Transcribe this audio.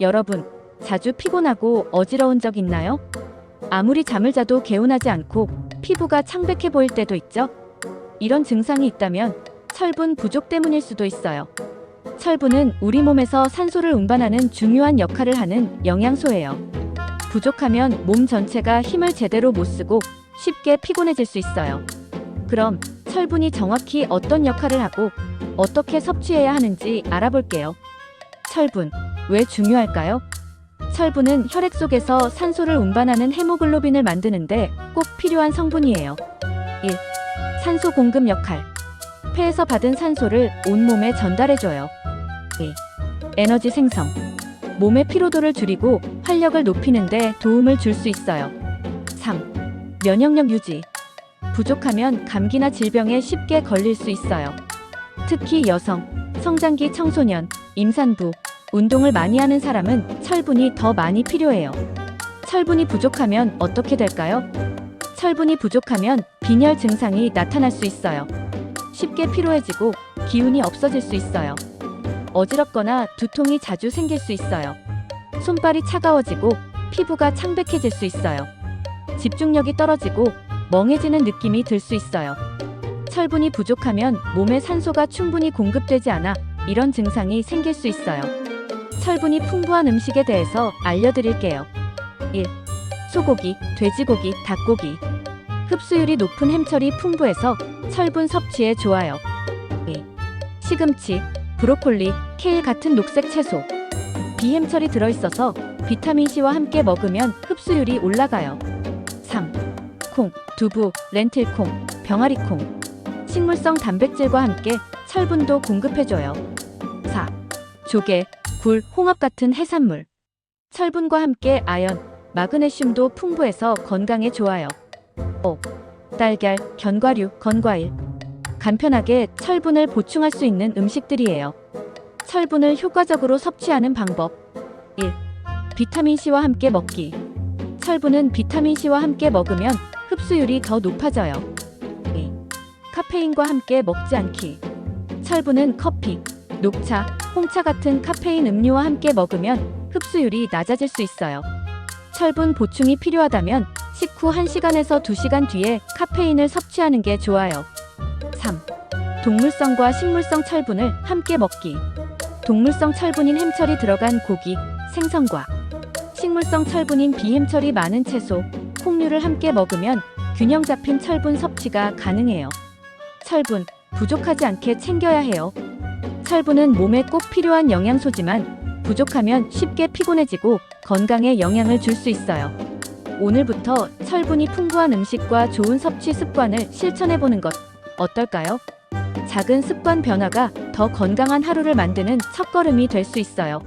여러분, 자주 피곤하고 어지러운 적 있나요? 아무리 잠을 자도 개운하지 않고 피부가 창백해 보일 때도 있죠? 이런 증상이 있다면 철분 부족 때문일 수도 있어요. 철분은 우리 몸에서 산소를 운반하는 중요한 역할을 하는 영양소예요. 부족하면 몸 전체가 힘을 제대로 못 쓰고 쉽게 피곤해질 수 있어요. 그럼 철분이 정확히 어떤 역할을 하고 어떻게 섭취해야 하는지 알아볼게요. 철분, 왜 중요할까요? 철분은 혈액 속에서 산소를 운반하는 헤모글로빈을 만드는데 꼭 필요한 성분이에요. 1. 산소 공급 역할. 폐에서 받은 산소를 온몸에 전달해줘요. 2. 에너지 생성. 몸의 피로도를 줄이고 활력을 높이는데 도움을 줄 수 있어요. 3. 면역력 유지. 부족하면 감기나 질병에 쉽게 걸릴 수 있어요. 특히 여성, 성장기 청소년, 임산부, 운동을 많이 하는 사람은 철분이 더 많이 필요해요. 철분이 부족하면 어떻게 될까요? 철분이 부족하면 빈혈 증상이 나타날 수 있어요. 쉽게 피로해지고 기운이 없어질 수 있어요. 어지럽거나 두통이 자주 생길 수 있어요. 손발이 차가워지고 피부가 창백해질 수 있어요. 집중력이 떨어지고 멍해지는 느낌이 들 수 있어요. 철분이 부족하면 몸에 산소가 충분히 공급되지 않아 이런 증상이 생길 수 있어요. 철분이 풍부한 음식에 대해서 알려드릴게요. 1. 소고기, 돼지고기, 닭고기. 흡수율이 높은 햄철이 풍부해서 철분 섭취에 좋아요. 2. 시금치, 브로콜리, 케일 같은 녹색 채소. 비햄철이 들어있어서 비타민C와 함께 먹으면 흡수율이 올라가요. 3. 콩, 두부, 렌틸콩, 병아리콩. 식물성 단백질과 함께 철분도 공급해줘요. 4. 조개, 굴, 홍합 같은 해산물. 철분과 함께 아연, 마그네슘도 풍부해서 건강에 좋아요. 5. 달걀, 견과류, 건과일. 간편하게 철분을 보충할 수 있는 음식들이에요. 철분을 효과적으로 섭취하는 방법. 1. 비타민C와 함께 먹기. 철분은 비타민C와 함께 먹으면 흡수율이 더 높아져요. 2. 카페인과 함께 먹지 않기. 철분은 커피, 녹차, 홍차 같은 카페인 음료와 함께 먹으면 흡수율이 낮아질 수 있어요. 철분 보충이 필요하다면 식후 1시간에서 2시간 뒤에 카페인을 섭취하는 게 좋아요. 3. 동물성과 식물성 철분을 함께 먹기. 동물성 철분인 햄철이 들어간 고기, 생선과 식물성 철분인 비햄철이 많은 채소, 콩류를 함께 먹으면 균형 잡힌 철분 섭취가 가능해요. 철분, 부족하지 않게 챙겨야 해요. 철분은 몸에 꼭 필요한 영양소지만 부족하면 쉽게 피곤해지고 건강에 영향을 줄 수 있어요. 오늘부터 철분이 풍부한 음식과 좋은 섭취 습관을 실천해보는 것 어떨까요? 작은 습관 변화가 더 건강한 하루를 만드는 첫걸음이 될 수 있어요.